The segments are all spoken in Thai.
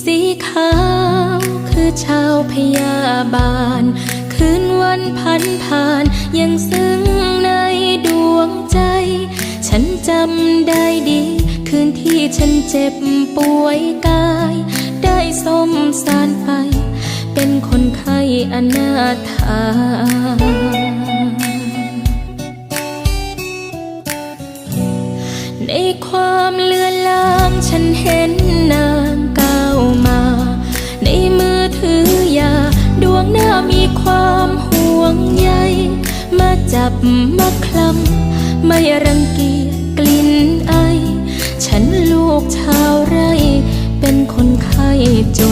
สีขาว คือชาวพยาบาล คืนวันพันผ่านยังซึ้งในดวงใจ ฉันจำได้ดี คืนที่ฉันเจ็บป่วยกาย ได้สมสารไป เป็นคนไข้อนาถาในความเลือนลาง มาคลำไม่รังเกียจกลิ่นไอ ฉันลูกชาวไร่ เป็นคนไข้จน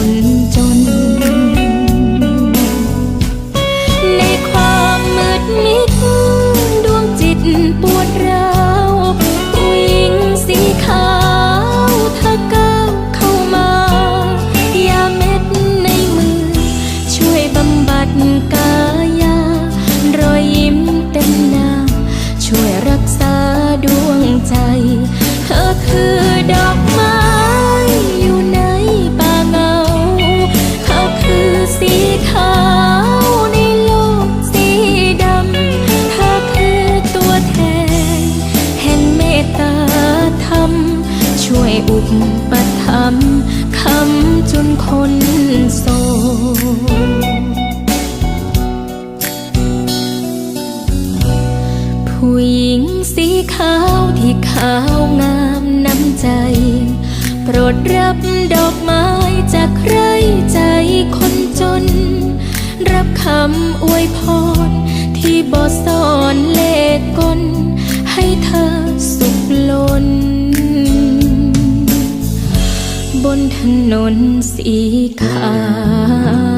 าวงามน้ำใจ โปรดรับดอกไม้จากใครใจคนจน รับคำอวยพรที่บอสอนเลขกล ให้เธอสุขล้น บนถนนสีขาว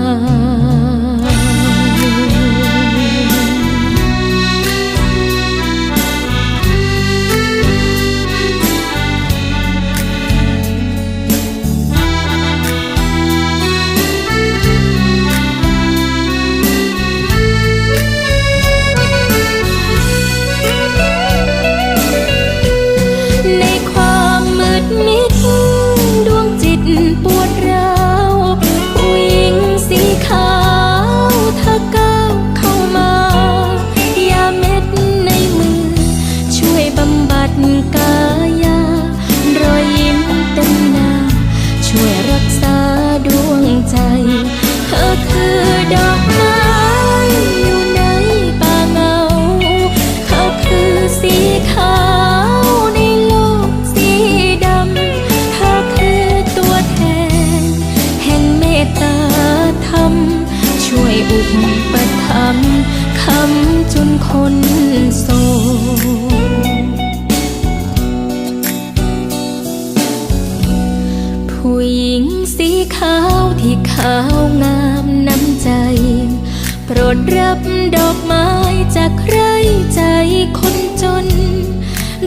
จนคนโศผู้หญิงสีขาวที่ขาวงามน้ำใจ โปรดรับดอกไม้จากใครใจคนจน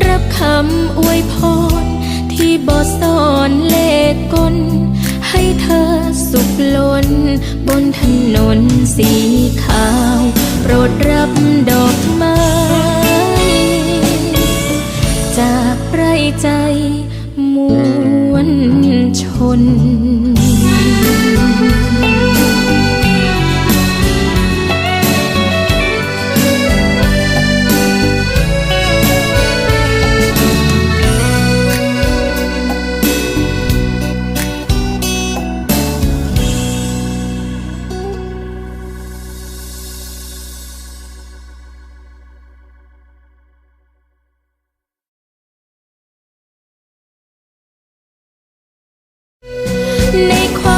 รับคำอวยพรที่บอสอนเลขกลให้เธอสุขล้นบนถนนสีข ในความ